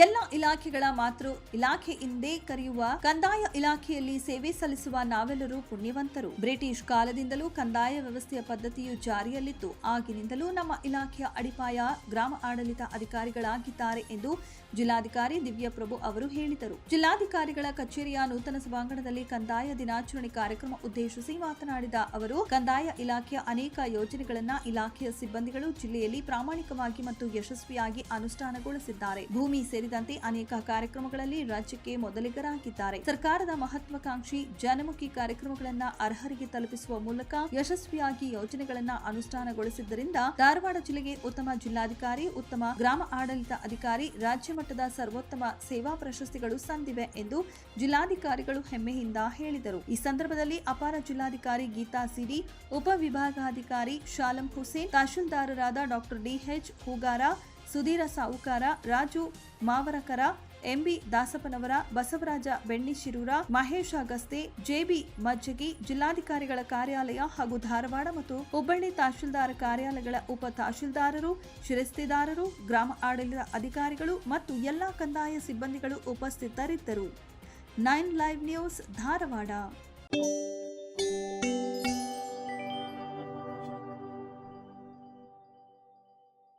ಎಲ್ಲ ಇಲಾಖೆಗಳ ಮಾತೃ ಇಲಾಖೆ ಎಂದೇ ಕರೆಯುವ ಕಂದಾಯ ಇಲಾಖೆಯಲ್ಲಿ ಸೇವೆ ಸಲ್ಲಿಸುವ ನಾವೆಲ್ಲರೂ ಪುಣ್ಯವಂತರು. ಬ್ರಿಟಿಷ್ ಕಾಲದಿಂದಲೂ ಕಂದಾಯ ವ್ಯವಸ್ಥೆಯ ಪದ್ಧತಿಯು ಜಾರಿಯಲ್ಲಿತ್ತು. ಆಗಿನಿಂದಲೂ ನಮ್ಮ ಇಲಾಖೆಯ ಅಡಿಪಾಯ ಗ್ರಾಮ ಆಡಳಿತ ಅಧಿಕಾರಿಗಳಾಗಿದ್ದಾರೆ ಎಂದು ಜಿಲ್ಲಾಧಿಕಾರಿ ದಿವ್ಯಪ್ರಭು ಅವರು ಹೇಳಿದರು. ಜಿಲ್ಲಾಧಿಕಾರಿಗಳ ಕಚೇರಿಯ ನೂತನ ಸಭಾಂಗಣದಲ್ಲಿ ಕಂದಾಯ ದಿನಾಚರಣೆ ಕಾರ್ಯಕ್ರಮ ಉದ್ದೇಶಿಸಿ ಮಾತನಾಡಿದ ಅವರು, ಕಂದಾಯ ಇಲಾಖೆಯ ಅನೇಕ ಯೋಜನೆಗಳನ್ನು ಇಲಾಖೆಯ ಸಿಬ್ಬಂದಿಗಳು ಜಿಲ್ಲೆಯಲ್ಲಿ ಪ್ರಾಮಾಣಿಕವಾಗಿ ಮತ್ತು ಯಶಸ್ವಿಯಾಗಿ ಅನುಷ್ಠಾನಗೊಳಿಸಿದ್ದಾರೆ. ಭೂಮಿ ಸೇರಿದಂತೆ ಅನೇಕ ಕಾರ್ಯಕ್ರಮಗಳಲ್ಲಿ ರಾಜ್ಯಕ್ಕೆ ಮೊದಲಿಗರಾಗಿದ್ದಾರೆ. ಸರ್ಕಾರದ ಮಹತ್ವಾಕಾಂಕ್ಷಿ ಜನಮುಖಿ ಕಾರ್ಯಕ್ರಮಗಳನ್ನ ಅರ್ಹರಿಗೆ ತಲುಪಿಸುವ ಮೂಲಕ ಯಶಸ್ವಿಯಾಗಿ ಯೋಜನೆಗಳನ್ನ ಅನುಷ್ಠಾನಗೊಳಿಸಿದ್ದರಿಂದ ಧಾರವಾಡ ಜಿಲ್ಲೆಗೆ ಉತ್ತಮ ಜಿಲ್ಲಾಧಿಕಾರಿ, ಉತ್ತಮ ಗ್ರಾಮ ಆಡಳಿತ ಅಧಿಕಾರಿ, ರಾಜ್ಯ ಮಟ್ಟದ ಸರ್ವೋತ್ತಮ ಸೇವಾ ಪ್ರಶಸ್ತಿಗಳು ಸಂದಿವೆ ಎಂದು ಜಿಲ್ಲಾಧಿಕಾರಿಗಳು ಹೆಮ್ಮೆಯಿಂದ ಹೇಳಿದರು. ಈ ಸಂದರ್ಭದಲ್ಲಿ ಅಪಾರ ಜಿಲ್ಲಾಧಿಕಾರಿ ಗೀತಾ ಸಿಡಿ ಉಪವಿಭಾಗಾಧಿಕಾರಿ Shalam Hussain, ತಹಶೀಲ್ದಾರರಾದ doctor DH Hugar Sudheer Savukar, Raju Mavarakar, MB Dasappanavar, Basavaraj Bennishirur Mahesh Agaste JB Majjagi, ಜಿಲ್ಲಾಧಿಕಾರಿಗಳ ಕಾರ್ಯಾಲಯ ಹಾಗೂ ಧಾರವಾಡ ಮತ್ತು ಹುಬ್ಬಳ್ಳಿ ತಹಶೀಲ್ದಾರ ಕಾರ್ಯಾಲಯಗಳ ಉಪ ತಹಶೀಲ್ದಾರರು, ಶಿರಸ್ತಿದಾರರು, ಗ್ರಾಮ ಆಡಳಿತ ಅಧಿಕಾರಿಗಳು ಮತ್ತು ಎಲ್ಲಾ ಕಂದಾಯ ಸಿಬ್ಬಂದಿಗಳು ಉಪಸ್ಥಿತರಿದ್ದರು. Nine live news, Dharwad.